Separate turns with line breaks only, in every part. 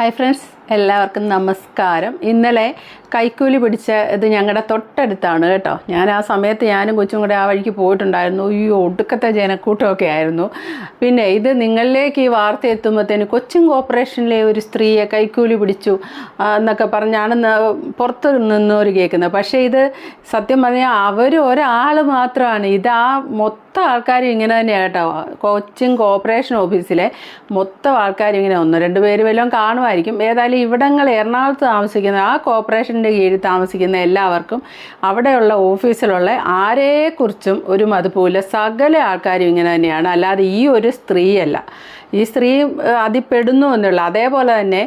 Hi friends എല്ലാവർക്കും നമസ്കാരം. ഇന്നലെ കൈക്കൂലി പിടിച്ച ഇത് ഞങ്ങളുടെ തൊട്ടടുത്താണ് കേട്ടോ. ഞാൻ ആ സമയത്ത് ഞാനും കൊച്ചും കൂടെ ആ വഴിക്ക് പോയിട്ടുണ്ടായിരുന്നു. ഈ ഒടുക്കത്തെ ജനക്കൂട്ടമൊക്കെ ആയിരുന്നു. പിന്നെ ഇത് നിങ്ങളിലേക്ക് ഈ വാർത്ത എത്തുമ്പോഴത്തേന് കൊച്ചിൻ കോർപ്പറേഷനിലെ ഒരു സ്ത്രീയെ കൈക്കൂലി പിടിച്ചു എന്നൊക്കെ പറഞ്ഞാണ് പുറത്ത് നിന്നവർ കേൾക്കുന്നത്. പക്ഷേ ഇത് സത്യം പറഞ്ഞാൽ അവർ ഒരാൾ മാത്രമാണ് ഇത് ആ മൊത്തം ആൾക്കാരും ഇങ്ങനെ തന്നെയാണ് കേട്ടോ. കൊച്ചിൻ കോർപ്പറേഷൻ ഓഫീസിലെ മൊത്തം ആൾക്കാരും ഇങ്ങനെ ഒന്ന് രണ്ട് പേര് വല്ലതും കാണുമായിരിക്കും ഏതായാലും ഇവിടങ്ങൾ എറണാകുളത്ത് താമസിക്കുന്ന ആ കോർപ്പറേഷന്റെ കീഴിൽ താമസിക്കുന്ന എല്ലാവർക്കും അവിടെയുള്ള ഓഫീസിലുള്ള ആരെക്കുറിച്ചും ഒരു മതിപ്പൂല സകല ആൾക്കാരും ഇങ്ങനെ തന്നെയാണ്. അല്ലാതെ ഈ ഒരു സ്ത്രീയല്ല. ഈ സ്ത്രീ അതിപ്പെടുന്നു എന്നുള്ള അതേപോലെ തന്നെ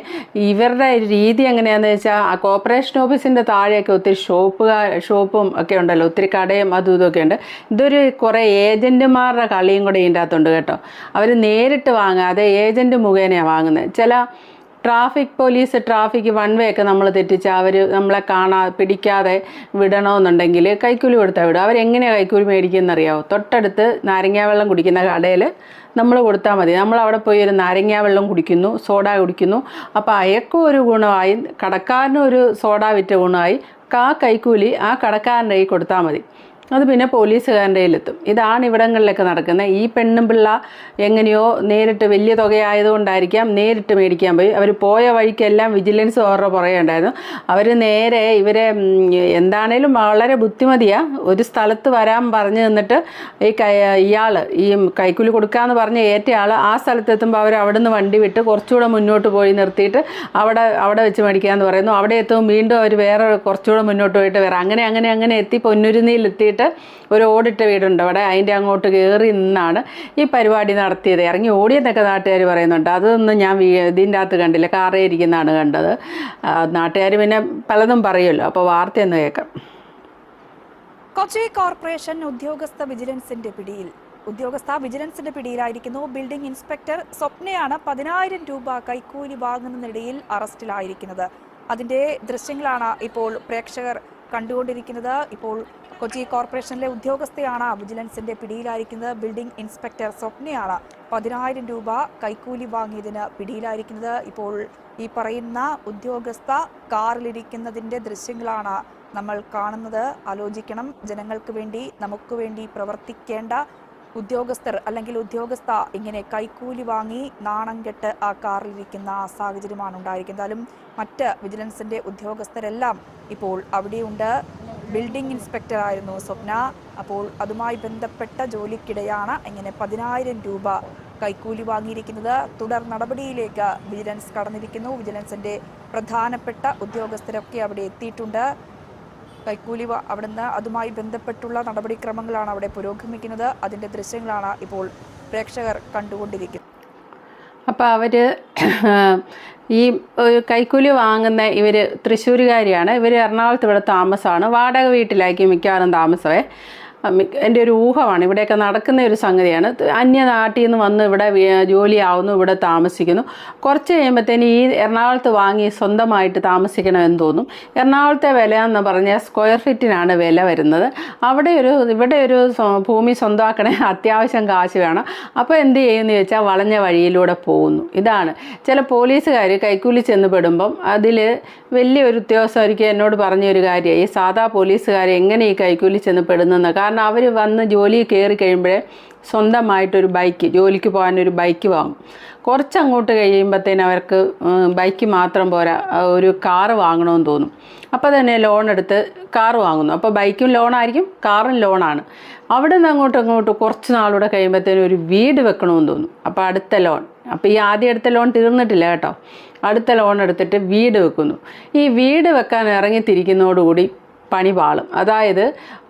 ഇവരുടെ രീതി എങ്ങനെയാണെന്ന് വെച്ചാൽ ആ കോർപ്പറേഷൻ ഓഫീസിന്റെ താഴെയൊക്കെ ഒത്തിരി ഷോപ്പുകാർ ഷോപ്പും ഒക്കെ ഉണ്ടല്ലോ. ഒത്തിരി കടയും അതും ഇതൊക്കെ ഉണ്ട്. ഇതൊരു കുറേ ഏജന്റുമാരുടെ കളിയും കൂടെ ഇതിന്റെ അകത്തുണ്ട് കേട്ടോ. അവർ നേരിട്ട് വാങ്ങാതെ ഏജന്റ് മുഖേനയാണ് വാങ്ങുന്നത് ചില traffic police traffic one way ഒക്കെ നമ്മൾ തെറ്റിച്ച് അവർ നമ്മളെ കാണാ പിടിക്കാതെ വിടണമെന്നുണ്ടെങ്കിൽ കൈക്കൂലി കൊടുത്താൽ വിടും. അവരെങ്ങനെയാണ് കൈക്കൂലി മേടിക്കുന്നറിയാവോ? തൊട്ടടുത്ത് നാരങ്ങാ വെള്ളം കുടിക്കുന്ന കടയിൽ നമ്മൾ കൊടുത്താൽ മതി. നമ്മൾ അവിടെ പോയി ഒരു നാരങ്ങാ വെള്ളം കുടിക്കുന്നു സോഡ കുടിക്കുന്നു. അപ്പോൾ അയക്കും ഒരു ഗുണമായി കടക്കാരനും ഒരു സോഡ വിറ്റ ഗുണമായി ആ കൈക്കൂലി ആ കടക്കാരന്റെ കൈ കൊടുത്താൽ മതി. അത് പിന്നെ പോലീസുകാരന്റെ കയ്യിലെത്തും. ഇതാണ് ഇവിടങ്ങളിലൊക്കെ നടക്കുന്നത് ഈ പെണ്ണും പിള്ള എങ്ങനെയോ നേരിട്ട് വലിയ തുകയായതുകൊണ്ടായിരിക്കാം നേരിട്ട് മേടിക്കാൻ പോയി. അവർ പോയ വഴിക്കെല്ലാം വിജിലൻസ് അവരുടെ പുറകെ ഉണ്ടായിരുന്നു. അവർ നേരെ ഇവരെ എന്താണേലും വളരെ ബുദ്ധിമതിയാണ് ഒരു സ്ഥലത്ത് വരാൻ പറഞ്ഞു നിന്നിട്ട് ഈ ഇയാൾ ഈ കൈക്കൂലി കൊടുക്കാമെന്ന് പറഞ്ഞ ഏറ്റ ആൾ ആ സ്ഥലത്തെത്തുമ്പോൾ അവർ അവിടെ നിന്ന് വണ്ടി വിട്ട് കുറച്ചുകൂടെ മുന്നോട്ട് പോയി നിർത്തിയിട്ട് അവിടെ അവിടെ വെച്ച് മേടിക്കാമെന്ന് പറയുന്നു. അവിടെ എത്തുമ്പോൾ വീണ്ടും അവർ വേറെ കുറച്ചുകൂടെ മുന്നോട്ട് പോയിട്ട് വരാം അങ്ങനെ അങ്ങനെ അങ്ങനെ എത്തി പൊന്നുരുന്നിയിൽ എത്തിയിട്ട് ഒരു ഓടിട്ട വീടുണ്ട്. അവിടെ അതിന്റെ അങ്ങോട്ട് കയറി നിന്നാണ് ഈ പരിപാടി നടത്തിയത്. ഇറങ്ങി ഓടിയെന്നൊക്കെ നാട്ടുകാർ പറയുന്നുണ്ട്. അതൊന്നും ഞാൻ ഇതിന്റെ അകത്ത് കണ്ടില്ല. കാറേ ഇരിക്കുന്നതാണ് കണ്ടത്. നാട്ടുകാർ പിന്നെ പലതും പറയുമല്ലോ. അപ്പോൾ വാർത്തയൊന്ന് കേൾക്കാം.
കൊച്ചി കോർപ്പറേഷൻ ഉദ്യോഗസ്ഥ വിജിലൻസിന്റെ പിടിയിൽ ഉദ്യോഗസ്ഥ വിജിലൻസിന്റെ പിടിയിലായിരിക്കുന്നു ബിൽഡിംഗ് ഇൻസ്പെക്ടർ സ്വപ്നയാണ് പതിനായിരം രൂപ കൈക്കൂലി വാങ്ങുന്നതിനിടയിൽ അറസ്റ്റിലായിരിക്കുന്നത്. അതിന്റെ ദൃശ്യങ്ങളാണ് ഇപ്പോൾ പ്രേക്ഷകർ കണ്ടുകൊണ്ടിരിക്കുന്നത്. ഇപ്പോൾ കൊച്ചി കോർപ്പറേഷനിലെ ഉദ്യോഗസ്ഥയാണ് വിജിലൻസിന്റെ പിടിയിലായിരിക്കുന്നത്. ബിൽഡിംഗ് ഇൻസ്പെക്ടർ സ്വപ്നയാണ് പതിനായിരം രൂപ കൈക്കൂലി വാങ്ങിയതിന് പിടിയിലായിരിക്കുന്നത്. ഇപ്പോൾ ഈ പറയുന്ന ഉദ്യോഗസ്ഥ കാറിലിരിക്കുന്നതിന്റെ ദൃശ്യങ്ങളാണ് നമ്മൾ കാണുന്നത്. ആലോചിക്കണം. ജനങ്ങൾക്ക് വേണ്ടി നമുക്ക് വേണ്ടി പ്രവർത്തിക്കേണ്ട ഉദ്യോഗസ്ഥർ അല്ലെങ്കിൽ ഉദ്യോഗസ്ഥ ഇങ്ങനെ കൈക്കൂലി വാങ്ങി നാണം കെട്ട് ആ കാറിലിരിക്കുന്ന സാഹചര്യമാണ് ഉണ്ടായിരിക്കുന്നത്. മറ്റ് വിജിലൻസിന്റെ ഉദ്യോഗസ്ഥരെല്ലാം ഇപ്പോൾ അവിടെയുണ്ട്. ബിൽഡിംഗ് ഇൻസ്പെക്ടർ ആയിരുന്നു സ്വപ്ന. അപ്പോൾ അതുമായി ബന്ധപ്പെട്ട ജോലിക്കിടെയാണ് ഇങ്ങനെ പതിനായിരം രൂപ കൈക്കൂലി വാങ്ങിയിരിക്കുന്നത്. തുടർ നടപടിയിലേക്ക് വിജിലൻസ് കടന്നിരിക്കുന്നു. വിജിലൻസിന്റെ പ്രധാനപ്പെട്ട ഉദ്യോഗസ്ഥരൊക്കെ അവിടെ എത്തിയിട്ടുണ്ട്. കൈക്കൂലി അവിടുന്ന് അതുമായി ബന്ധപ്പെട്ടുള്ള നടപടിക്രമങ്ങളാണ് അവിടെ പുരോഗമിക്കുന്നത്. അതിന്റെ ദൃശ്യങ്ങളാണ് ഇപ്പോൾ പ്രേക്ഷകർ കണ്ടുകൊണ്ടിരിക്കുന്നത്.
അപ്പോൾ അവർ ഈ കൈക്കൂലി വാങ്ങുന്ന ഇവർ തൃശ്ശൂരുകാരിയാണ്. ഇവർ എറണാകുളത്ത് ഇവിടെ താമസമാണ്. വാടക വീട്ടിലായിരിക്കും മിക്കവാറും താമസമേ. എന്റെ ഒരു ഊഹമാണ്. ഇവിടെയൊക്കെ നടക്കുന്ന ഒരു സംഗതിയാണ്. അന്യനാട്ടിൽ നിന്ന് വന്ന് ഇവിടെ ജോലി ജോലിയാവുന്നു ഇവിടെ താമസിക്കുന്നു. കുറച്ച് കഴിയുമ്പോഴത്തേന് ഈ എറണാകുളത്ത് വാങ്ങി സ്വന്തമായിട്ട് താമസിക്കണമെന്ന് തോന്നും. എറണാകുളത്തെ വില എന്ന് പറഞ്ഞാൽ സ്ക്വയർ ഫീറ്റിനാണ് വില വരുന്നത്. അവിടെ ഒരു ഇവിടെ ഒരു ഭൂമി സ്വന്തമാക്കണേ അത്യാവശ്യം കാശ് വേണം. അപ്പോൾ എന്ത് ചെയ്യുമെന്ന് ചോദിച്ചാൽ വളഞ്ഞ വഴിയിലൂടെ പോകുന്നു. ഇതാണ്. ചില പോലീസുകാർ കൈക്കൂലി ചെന്ന് പെടുമ്പം അതിൽ വലിയൊരു ഉദ്യോഗസ്ഥ ഒരിക്കൽ എന്നോട് പറഞ്ഞൊരു കാര്യമായി. ഈ സാധാ പോലീസുകാർ എങ്ങനെ ഈ കൈക്കൂലി ചെന്ന് പെടുന്നെന്ന് കാരണം അവർ വന്ന് ജോലി കയറി കഴിയുമ്പോഴേ സ്വന്തമായിട്ടൊരു ബൈക്ക് ജോലിക്ക് പോകാനൊരു ബൈക്ക് വാങ്ങും. കുറച്ചങ്ങോട്ട് കഴിയുമ്പോഴത്തേന് അവർക്ക് ബൈക്ക് മാത്രം പോരാ ഒരു കാറ് വാങ്ങണമെന്ന് തോന്നും. അപ്പോൾ തന്നെ ലോൺ എടുത്ത് കാറ് വാങ്ങുന്നു. അപ്പോൾ ബൈക്കും ലോണായിരിക്കും കാറും ലോണാണ്. അവിടെ നിന്ന് അങ്ങോട്ട് അങ്ങോട്ട് കുറച്ച് നാളൂടെ കഴിയുമ്പോഴത്തേനും ഒരു വീട് വെക്കണമെന്ന് തോന്നും. അപ്പോൾ അടുത്ത ലോൺ. അപ്പോൾ ഈ ആദ്യം എടുത്ത ലോൺ തീർന്നിട്ടില്ല കേട്ടോ. അടുത്ത ലോൺ എടുത്തിട്ട് വീട് വെക്കുന്നു. ഈ വീട് വെക്കാൻ ഇറങ്ങിത്തിരിക്കുന്നതോടുകൂടി പണി പാളും. അതായത്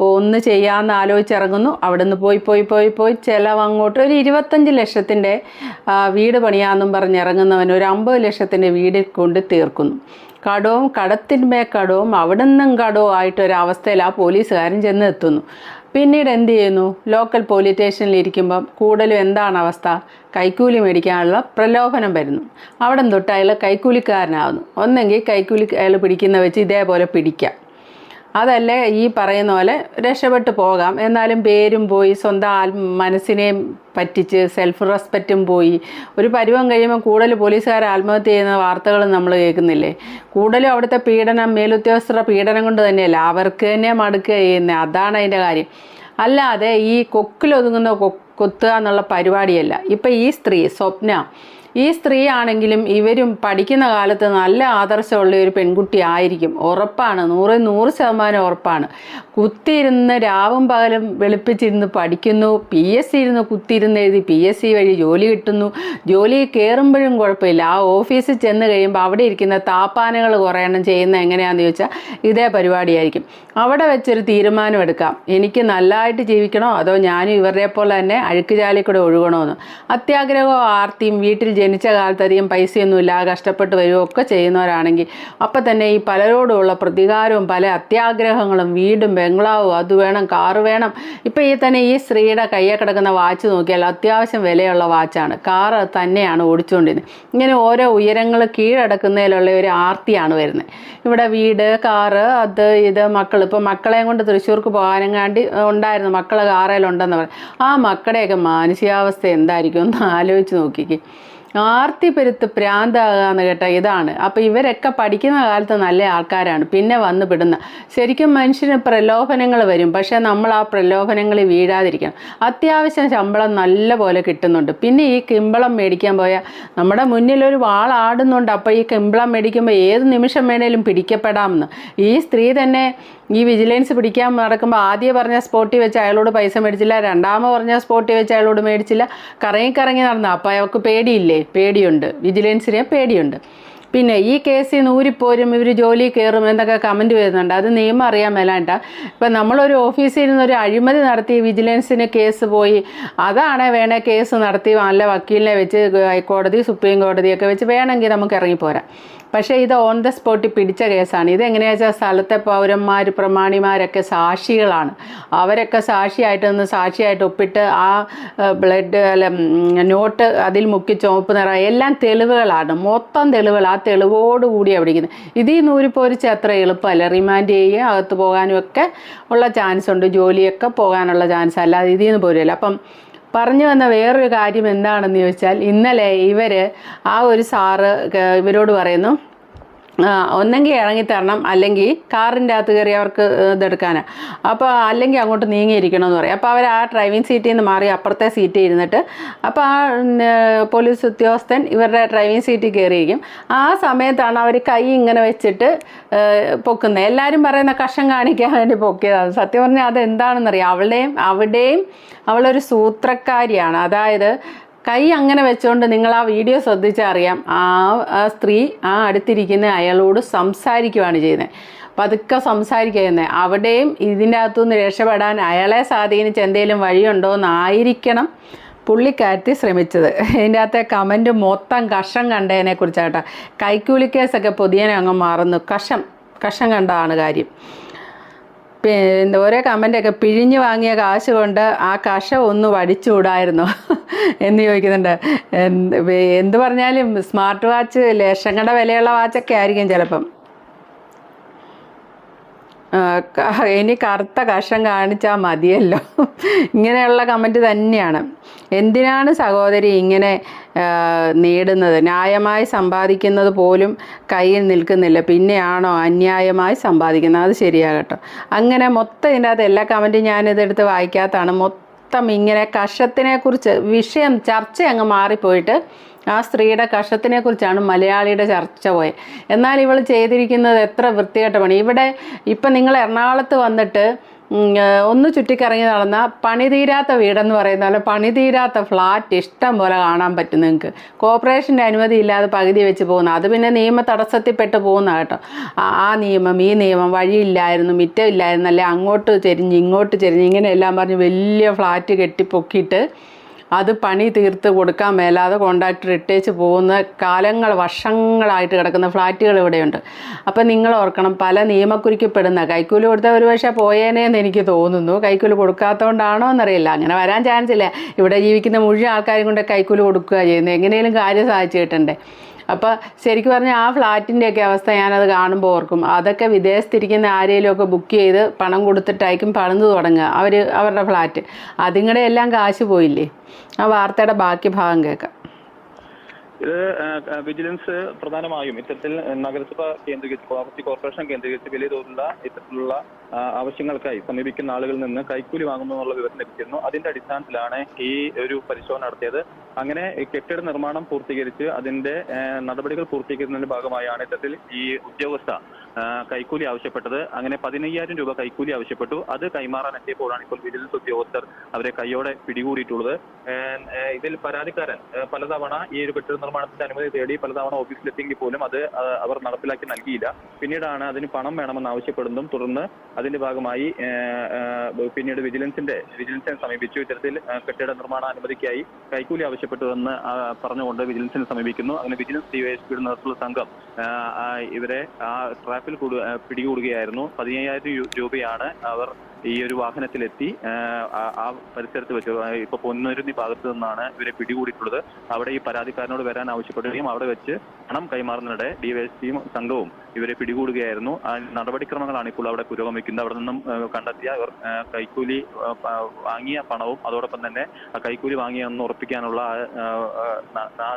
ഒന്ന് ചെയ്യാമെന്ന് ആലോചിച്ചിറങ്ങുന്നു അവിടെ നിന്ന് പോയി പോയി പോയി പോയി ചിലവ് അങ്ങോട്ട് ഒരു ഇരുപത്തഞ്ച് ലക്ഷത്തിന്റെ വീട് പണിയാമെന്നും പറഞ്ഞ് ഇറങ്ങുന്നവൻ ഒരു അമ്പത് ലക്ഷത്തിന്റെ വീട് കൊണ്ട് തീർക്കുന്നു. കടവും കടത്തിന്മേ കടവും അവിടെ നിന്നും കടവും ആയിട്ടൊരവസ്ഥയിൽ ആ പോലീസുകാരൻ ചെന്ന് എത്തുന്നു. പിന്നീട് എന്ത് ചെയ്യുന്നു? ലോക്കൽ പോലീസ് സ്റ്റേഷനിൽ ഇരിക്കുമ്പം കൂടുതലും എന്താണ് അവസ്ഥ? കൈക്കൂലി മേടിക്കാനുള്ള പ്രലോഭനം വരുന്നു. അവിടെ തൊട്ട് അയാൾ കൈക്കൂലിക്കാരനാകുന്നു ഒന്നെങ്കിൽ കൈക്കൂലി അയാൾ പിടിക്കുന്ന വെച്ച് ഇതേപോലെ പിടിക്കാം. അതല്ലേ ഈ പറയുന്ന പോലെ രക്ഷപ്പെട്ടു പോകാം. എന്നാലും പേരും പോയി സ്വന്തം മനസ്സിനെയും പറ്റിച്ച് സെൽഫ് റെസ്പെക്റ്റും പോയി. ഒരു പരുവം കഴിയുമ്പോൾ കൂടുതൽ പോലീസുകാർ ആത്മഹത്യ ചെയ്യുന്ന വാർത്തകൾ നമ്മൾ കേൾക്കുന്നില്ലേ? കൂടുതലും അവിടുത്തെ പീഡനം മേലുദ്യോഗസ്ഥരുടെ പീഡനം കൊണ്ട് തന്നെയല്ല അവർക്ക് തന്നെ മടുക്കുക ചെയ്യുന്നത് അതാണ് അതിന്റെ കാര്യം. അല്ലാതെ ഈ കൊക്കിലൊതുങ്ങുന്ന കൊത്തുക എന്നുള്ള പരിപാടിയല്ല. ഇപ്പം ഈ സ്ത്രീ സ്വപ്ന ഈ സ്ത്രീ ആണെങ്കിലും ഇവരും പഠിക്കുന്ന കാലത്ത് നല്ല ആദർശമുള്ള ഒരു പെൺകുട്ടി ആയിരിക്കും. ഉറപ്പാണ്. നൂറ് നൂറ് ശതമാനം ഉറപ്പാണ്. കുത്തിയിരുന്ന് രാവും പകലും വെളുപ്പിച്ചിരുന്ന് പഠിക്കുന്നു. പി എസ് സി ഇരുന്ന് കുത്തിയിരുന്ന് എഴുതി പി എസ് സി വഴി ജോലി കിട്ടുന്നു. ജോലി കയറുമ്പോഴും കുഴപ്പമില്ല. ആ ഓഫീസിൽ ചെന്ന് കഴിയുമ്പോൾ അവിടെ ഇരിക്കുന്ന താപ്പാനകൾ കുറയണം ചെയ്യുന്ന എങ്ങനെയാണെന്ന് ചോദിച്ചാൽ ഇതേ പരിപാടിയായിരിക്കും. അവിടെ വെച്ചൊരു തീരുമാനം എടുക്കാം. എനിക്ക് നല്ലതായിട്ട് ജീവിക്കണോ? അതോ ഞാനും ഇവരുടെ പോലെ തന്നെ അഴുക്കുചാലിൽ കൂടെ ഒഴുകണമെന്ന് അത്യാഗ്രഹവും ആർത്തിയും വീട്ടിൽ ജനിച്ച കാലത്ത് അധികം പൈസയൊന്നുമില്ല കഷ്ടപ്പെട്ട് വരികയോ ഒക്കെ ചെയ്യുന്നവരാണെങ്കിൽ. അപ്പം തന്നെ ഈ പലരോടുമുള്ള പ്രതികാരവും പല അത്യാഗ്രഹങ്ങളും വീടും ബംഗ്ലാവും അത് വേണം കാറ് വേണം. ഇപ്പം ഈ തന്നെ ഈ സ്ത്രീയുടെ കയ്യെ കിടക്കുന്ന വാച്ച് നോക്കിയാൽ അത്യാവശ്യം വിലയുള്ള വാച്ചാണ്. കാറ് തന്നെയാണ് ഓടിച്ചുകൊണ്ടിരുന്നത്. ഇങ്ങനെ ഓരോ ഉയരങ്ങൾ കീഴടക്കുന്നതിലുള്ള ഒരു ആർത്തിയാണ് വരുന്നത്. ഇവിടെ വീട് കാറ് അത് ഇത് മക്കൾ. ഇപ്പം മക്കളെയും കൊണ്ട് തൃശ്ശൂർക്ക് പോകാനെങ്ങാണ്ടി ഉണ്ടായിരുന്നു. മക്കൾ കാറേലുണ്ടെന്ന് പറയും ആ മക്കളുടെയൊക്കെ മാനസികാവസ്ഥ എന്തായിരിക്കും? ഒന്ന് ആലോചിച്ച് നോക്കിക്കേ. ആർത്തി പെരുത്ത് പ്രാന്താകാന്ന് കേട്ട ഇതാണ്. അപ്പോൾ ഇവരൊക്കെ പഠിക്കുന്ന കാലത്ത് നല്ല ആൾക്കാരാണ്. പിന്നെ വന്ന് പെടുന്ന. ശരിക്കും മനുഷ്യന് പ്രലോഭനങ്ങൾ വരും. പക്ഷേ നമ്മൾ ആ പ്രലോഭനങ്ങളിൽ വീഴാതിരിക്കണം. അത്യാവശ്യം ശമ്പളം നല്ല പോലെ കിട്ടുന്നുണ്ട്. പിന്നെ ഈ കിമ്പളം മേടിക്കാൻ പോയാൽ നമ്മുടെ മുന്നിൽ ഒരു വാളാടുന്നുണ്ട് അപ്പോൾ ഈ കിമ്പളം മേടിക്കുമ്പോൾ ഏത് നിമിഷം വേണേലും പിടിക്കപ്പെടാമെന്ന്. ഈ സ്ത്രീ തന്നെ ഈ വിജിലൻസ് പിടിക്കാൻ നടക്കുമ്പോൾ ആദ്യം പറഞ്ഞ സ്പോട്ടിൽ വെച്ച് അയാളോട് പൈസ മേടിച്ചില്ല. രണ്ടാമത് പറഞ്ഞ സ്പോട്ടിൽ വെച്ച് അയാളോട് മേടിച്ചില്ല. കറങ്ങി കറങ്ങി നടന്നു. അപ്പോൾ അയാൾക്ക് പേടിയില്ലേ? പേടിയുണ്ട്. വിജിലൻസിനെ പേടിയുണ്ട്. പിന്നെ ഈ കേസിൽ നിന്ന് ഊരിപ്പോരും ഇവർ ജോലി കയറും എന്നൊക്കെ കമന്റ് വരുന്നുണ്ട്. അത് നിയമം അറിയാൻ മേലാണ്ട ഇപ്പം നമ്മളൊരു ഓഫീസിൽ നിന്ന് ഒരു അഴിമതി നടത്തി വിജിലൻസിന് കേസ് പോയി. അതാണ് വേണേ കേസ് നടത്തി നല്ല വക്കീലിനെ വെച്ച് ഹൈക്കോടതി സുപ്രീം കോടതിയൊക്കെ വെച്ച് വേണമെങ്കിൽ നമുക്ക് ഇറങ്ങിപ്പോരാം. പക്ഷേ ഇത് ഓൺ ദ സ്പോട്ടിൽ പിടിച്ച കേസാണ്. ഇത് എങ്ങനെയാ വെച്ചാൽ സ്ഥലത്തെ പൗരന്മാർ പ്രമാണിമാരൊക്കെ സാക്ഷികളാണ്. അവരൊക്കെ സാക്ഷിയായിട്ട് നിന്ന് സാക്ഷിയായിട്ട് ഒപ്പിട്ട് ആ ബ്ലഡ് അല്ല നോട്ട് അതിൽ മുക്കി ചുവപ്പ് നിറ എല്ലാം തെളിവുകളാണ്. മൊത്തം തെളിവുകൾ ആ തെളിവോട് കൂടിയാണ് പിടിക്കുന്നത് ഇതിൽ നിന്ന് പോരിച്ച് അത്ര എളുപ്പമല്ല. റിമാൻഡ് ചെയ്യുക അകത്ത് പോകാനും ഒക്കെ ഉള്ള ചാൻസ് ഉണ്ട്. ജോലിയൊക്കെ പോകാനുള്ള ചാൻസ് അല്ലാതെ ഇതിൽ നിന്ന് പോരുമല്ലോ അപ്പം പറഞ്ഞു വന്ന വേറൊരു കാര്യം എന്താണെന്ന് ചോദിച്ചാൽ ഇന്നലെ ഇവർ ആ ഒരു സാറ് ഇവരോട് പറയുന്നു ഒന്നെങ്കിൽ ഇറങ്ങിത്തരണം അല്ലെങ്കിൽ കാറിന്റെ അകത്ത് കയറി അവർക്ക് ഇതെടുക്കാനാണ് അപ്പോൾ അല്ലെങ്കിൽ അങ്ങോട്ട് നീങ്ങിയിരിക്കണം എന്ന് പറയും. അപ്പോൾ അവർ ആ ഡ്രൈവിംഗ് സീറ്റിൽ നിന്ന് മാറി അപ്പുറത്തെ സീറ്റിൽ ഇരുന്നിട്ട് അപ്പോൾ ആ പോലീസ് ഉദ്യോഗസ്ഥൻ ഇവരുടെ ഡ്രൈവിംഗ് സീറ്റിൽ കയറിയിരിക്കും. ആ സമയത്താണ് അവർ കൈ ഇങ്ങനെ വെച്ചിട്ട് പൊക്കുന്നത്. എല്ലാവരും പറയുന്ന കഷം കാണിക്കാൻ വേണ്ടി പൊക്കിയതാണ് സത്യം പറഞ്ഞാൽ അത് എന്താണെന്നറിയാം അവളുടെയും അവിടെയും അവളൊരു സൂത്രക്കാരിയാണ്. അതായത് കൈ അങ്ങനെ വെച്ചുകൊണ്ട് നിങ്ങൾ ആ വീഡിയോ ശ്രദ്ധിച്ചറിയാം ആ സ്ത്രീ ആ അടുത്തിരിക്കുന്ന അയാളോട് സംസാരിക്കുവാണ് ചെയ്യുന്നത് പതുക്കെ സംസാരിക്കുന്നത് അവിടെയും ഇതിന്റെ അകത്തുനിന്ന് രക്ഷപ്പെടാൻ അയാളെ സ്വാധീനിച്ച് എന്തെങ്കിലും വഴിയുണ്ടോ എന്നായിരിക്കണം പുള്ളിക്കാരത്തി ശ്രമിച്ചത്. ഇതിന്റെ അകത്തെ കമന്റ് മൊത്തം കഷം കണ്ടതിനെ കുറിച്ചാട്ടോ. കൈക്കൂലി കേസൊക്കെ പൊതിയനെ അങ്ങ് മാറുന്നു. കഷം കഷം കണ്ടതാണ് കാര്യം. പിന്നെ ഓരോ കമന്റൊക്കെ പിഴിഞ്ഞു വാങ്ങിയ കാശ് കൊണ്ട് ആ കഷ ഒന്ന് വടിച്ചുകൂടായിരുന്നോ? എന്ന് ചോദിക്കുന്നുണ്ട്. എന്ത് പറഞ്ഞാലും സ്മാർട്ട് വാച്ച് ലക്ഷങ്ങളുടെ വിലയുള്ള വാച്ചൊക്കെ ആയിരിക്കും ചിലപ്പം. ഇനി കറുത്ത കഷം കാണിച്ചാൽ മതിയല്ലോ. ഇങ്ങനെയുള്ള കമന്റ് തന്നെയാണ്. എന്തിനാണ് സഹോദരി ഇങ്ങനെ നേടുന്നത്? ന്യായമായി സമ്പാദിക്കുന്നത് പോലും കയ്യിൽ നിൽക്കുന്നില്ല. പിന്നെയാണോ അന്യായമായി സമ്പാദിക്കുന്നത്? അത് ശരിയാകട്ടോ. അങ്ങനെ മൊത്തം ഇതിന്റെ അകത്ത് എല്ലാ കമന്റും ഞാനിതെടുത്ത് വായിക്കാത്തതാണ്. മൊത്തം ഇങ്ങനെ കഷത്തിനെക്കുറിച്ച് വിഷയം ചർച്ച അങ്ങ് മാറിപ്പോയിട്ട് ആ സ്ത്രീയുടെ കഷത്തിനെ കുറിച്ചാണ് മലയാളിയുടെ ചർച്ച പോയത് എന്നാൽ ഇവൾ ചെയ്തിരിക്കുന്നത് എത്ര വൃത്തികെട്ട പണി. ഇവിടെ ഇപ്പം നിങ്ങൾ എറണാകുളത്ത് വന്നിട്ട് ഒന്ന് ചുറ്റിക്കറങ്ങി നടന്ന പണി തീരാത്ത വീടെന്ന് പറയുന്ന പോലെ പണി തീരാത്ത ഫ്ലാറ്റ് ഇഷ്ടം പോലെ കാണാൻ പറ്റും നിങ്ങൾക്ക്. കോർപ്പറേഷന്റെ അനുമതി ഇല്ലാതെ പകുതി വെച്ച് പോകുന്ന അത് പിന്നെ നിയമ തടസ്സത്തിൽപ്പെട്ട് പോകുന്ന കേട്ടോ. ആ നിയമം ഈ നിയമം വഴിയില്ലായിരുന്നു മിറ്റമില്ലായിരുന്നു അല്ലെ? അങ്ങോട്ട് ചെരിഞ്ഞ് ഇങ്ങോട്ട് ചെരിഞ്ഞ് ഇങ്ങനെയെല്ലാം പറഞ്ഞ് വലിയ ഫ്ലാറ്റ് കെട്ടിപ്പൊക്കിയിട്ട് അത് പണി തീർത്ത് കൊടുക്കാൻ മേലാതെ കോൺട്രാക്ടർ ഇട്ടേച്ച് പോകുന്ന കാലങ്ങൾ വർഷങ്ങളായിട്ട് കിടക്കുന്ന ഫ്ലാറ്റുകൾ ഇവിടെയുണ്ട്. അപ്പം നിങ്ങൾ ഓർക്കണം പല നിയമക്കുരുക്കപ്പെടുന്ന കൈക്കൂലി കൊടുത്ത ഒരു പക്ഷേ പോയേനേന്ന് എനിക്ക് തോന്നുന്നു. കൈക്കൂലി കൊടുക്കാത്തതുകൊണ്ടാണോ എന്നറിയില്ല. അങ്ങനെ വരാൻ ചാൻസ് ഇല്ല. ഇവിടെ ജീവിക്കുന്ന മുഴുവൻ ആൾക്കാരും കൊണ്ട് കൈക്കൂലി കൊടുക്കുക ചെയ്യുന്നത്. എങ്ങനെയും കാര്യം സാധിച്ചു കിട്ടണ്ടേ അപ്പോൾ ശരിക്കും പറഞ്ഞാൽ ആ ഫ്ലാറ്റിന്റെയൊക്കെ അവസ്ഥ ഞാനത് കാണുമ്പോൾ ഓർക്കും. അതൊക്കെ വിദേശത്തിരിക്കുന്ന ആരെങ്കിലുമൊക്കെ ബുക്ക് ചെയ്ത് പണം കൊടുത്തിട്ടായിരിക്കും പണിത് തുടങ്ങുക. അവർ അവരുടെ ഫ്ലാറ്റ്. അതിങ്ങളുടെ എല്ലാം കാശ് പോയില്ലേ? ആ വാർത്തയുടെ ബാക്കി ഭാഗം കേൾക്കാം.
ഇത് വിജിലൻസ് പ്രധാനമായും ഇത്തരത്തിൽ നഗരസഭ കേന്ദ്രീകരിച്ച് പ്രോപ്പർട്ടി കോർപ്പറേഷൻ കേന്ദ്രീകരിച്ച് വലിയ തോതിലുള്ള ഇത്തരത്തിലുള്ള ആവശ്യങ്ങൾക്കായി സമീപിക്കുന്ന ആളുകളിൽ നിന്ന് കൈക്കൂലി വാങ്ങുന്നു എന്നുള്ള വിവരം ലഭിച്ചിരുന്നു. അതിന്റെ അടിസ്ഥാനത്തിലാണ് ഈ ഒരു പരിശോധന നടത്തിയത്. അങ്ങനെ കെട്ടിട നിർമ്മാണം പൂർത്തീകരിച്ച് അതിന്റെ നടപടികൾ പൂർത്തീകരിക്കുന്നതിന്റെ ഭാഗമായാണ് ഇത്തരത്തിൽ ഈ ഉദ്യോഗസ്ഥ കൈക്കൂലി ആവശ്യപ്പെട്ടത്. അങ്ങനെ പതിനയ്യായിരം രൂപ കൈക്കൂലി ആവശ്യപ്പെട്ടു. അത് കൈമാറാൻ എത്തിയപ്പോഴാണ് ഇപ്പോൾ വിജിലൻസ് ഉദ്യോഗസ്ഥർ അവരെ കൈയോടെ പിടികൂടിയിട്ടുള്ളത്. ഇതിൽ പരാതിക്കാരൻ പലതവണ ഈ ഒരു കെട്ടിട നിർമ്മാണത്തിന്റെ അനുമതി തേടി പലതവണ ഓഫീസിലെത്തിയെങ്കിൽ പോലും അത് അവർ നടപ്പിലാക്കി നൽകിയില്ല. പിന്നീടാണ് അതിന് പണം വേണമെന്ന് ആവശ്യപ്പെടുന്നതും തുടർന്ന് അതിന്റെ ഭാഗമായി പിന്നീട് വിജിലൻസിന്റെ വിജിലൻസിനെ സമീപിച്ചു. ഇത്തരത്തിൽ കെട്ടിട നിർമ്മാണ അനുമതിക്കായി കൈക്കൂലി ആവശ്യപ്പെട്ടുവെന്ന് പറഞ്ഞുകൊണ്ട് വിജിലൻസിനെ സമീപിക്കുന്നു. അങ്ങനെ വിജിലൻസ് ഡിവൈഎസ്പിയുടെ നേതൃത്വത്തിലുള്ള സംഘം ഇവരെ ആ ട്രാപ്പിൽ പിടികൂടുകയായിരുന്നു. പതിനയ്യായിരം രൂപയാണ് അവർ ഈ ഒരു വാഹനത്തിലെത്തി ആ- പരിസരത്ത് വെച്ച് ഇപ്പൊ പൊന്നുരുന്നി ഭാഗത്ത് നിന്നാണ് ഇവരെ പിടികൂടിയിട്ടുള്ളത്. അവിടെ ഈ പരാതിക്കാരനോട് വരാൻ ആവശ്യപ്പെടുകയും അവിടെ വെച്ച് പണം കൈമാറുന്നതിനിടെ ഡിവൈഎസ്പിയും സംഘവും ഇവരെ പിടികൂടുകയായിരുന്നു. നടപടിക്രമങ്ങളാണ് ഇപ്പോൾ അവിടെ പുരോഗമിക്കുന്നത്. അവിടെ നിന്നും കണ്ടെത്തിയ ഇവർ കൈക്കൂലി വാങ്ങിയ പണവും അതോടൊപ്പം തന്നെ ആ കൈക്കൂലി വാങ്ങിയെന്ന് ഉറപ്പിക്കാനുള്ള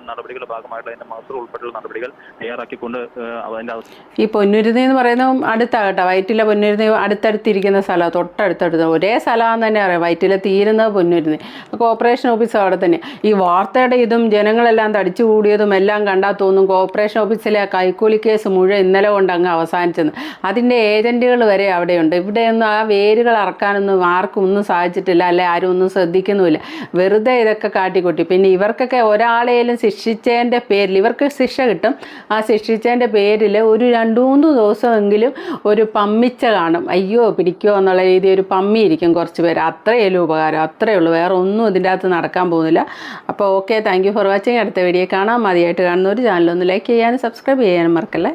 നടപടികളുടെ ഭാഗമായിട്ടുള്ള അതിന്റെ മാസ്റ്റർ ഉൾപ്പെടെയുള്ള നടപടികൾ തയ്യാറാക്കിക്കൊണ്ട് അതിന്റെ
ഈ പൊന്നുരുതി എന്ന് പറയുന്ന അടുത്താകട്ടെ വയറ്റിലെ പൊന്നുരുതി അടുത്തടുത്തിരിക്കുന്ന സ്ഥലം തൊട്ടടുത്തടുത്ത് ഒരേ സ്ഥലമാണെന്ന് തന്നെ അറിയാം. വയറ്റിലെ തീരുന്നത് പൊന്നുരുന്ന്. കോർപ്പറേഷൻ ഓഫീസ് അവിടെ തന്നെ. ഈ വാർത്തയുടെ ഇതും ജനങ്ങളെല്ലാം തടിച്ചു കൂടിയതും എല്ലാം കണ്ടാൽ തോന്നും കോർപ്പറേഷൻ ഓഫീസിലെ ആ കൈക്കൂലി കേസ് മുഴുവൻ ഇന്നലെ കൊണ്ട് അങ്ങ് അവസാനിച്ചെന്ന്. അതിന്റെ ഏജന്റുകൾ വരെ അവിടെയുണ്ട്. ഇവിടെയൊന്നും ആ വേരുകൾ അറക്കാനൊന്നും ആർക്കും ഒന്നും സാധിച്ചിട്ടില്ല. അല്ലെ ആരും ഒന്നും ശ്രദ്ധിക്കുന്നുമില്ല. വെറുതെ ഇതൊക്കെ കാട്ടിക്കൂട്ടി. പിന്നെ ഇവർക്കൊക്കെ ഒരാളെയും ശിക്ഷിച്ചതിന്റെ പേരിൽ ഇവർക്ക് ശിക്ഷ കിട്ടും. ആ ശിക്ഷിച്ചതിന്റെ പേരിൽ ഒരു രണ്ട് മൂന്ന് ദിവസമെങ്കിലും ഒരു പമ്മിച്ച കാണും. അയ്യോ പിടിക്കുമോ എന്നുള്ള രീതിയിൽ ഒരു പമ്മിയിരിക്കും കുറച്ച് പേര്. അത്രയേ ഉപകാരം. അത്രയേ ഉള്ളൂ. വേറെ ഒന്നും ഇതിന്റെ അകത്ത് നടക്കാൻ പോകുന്നില്ല. അപ്പോൾ ഓക്കെ താങ്ക് ഫോർ വാച്ചിങ് അടുത്ത വീഡിയോ കാണാം. മതിയായിട്ട് കാണുന്ന ഒരു ചാനലൊന്ന് ലൈക്ക് ചെയ്യാനും സബ്സ്ക്രൈബ് ചെയ്യാനും മറക്കല്ലേ?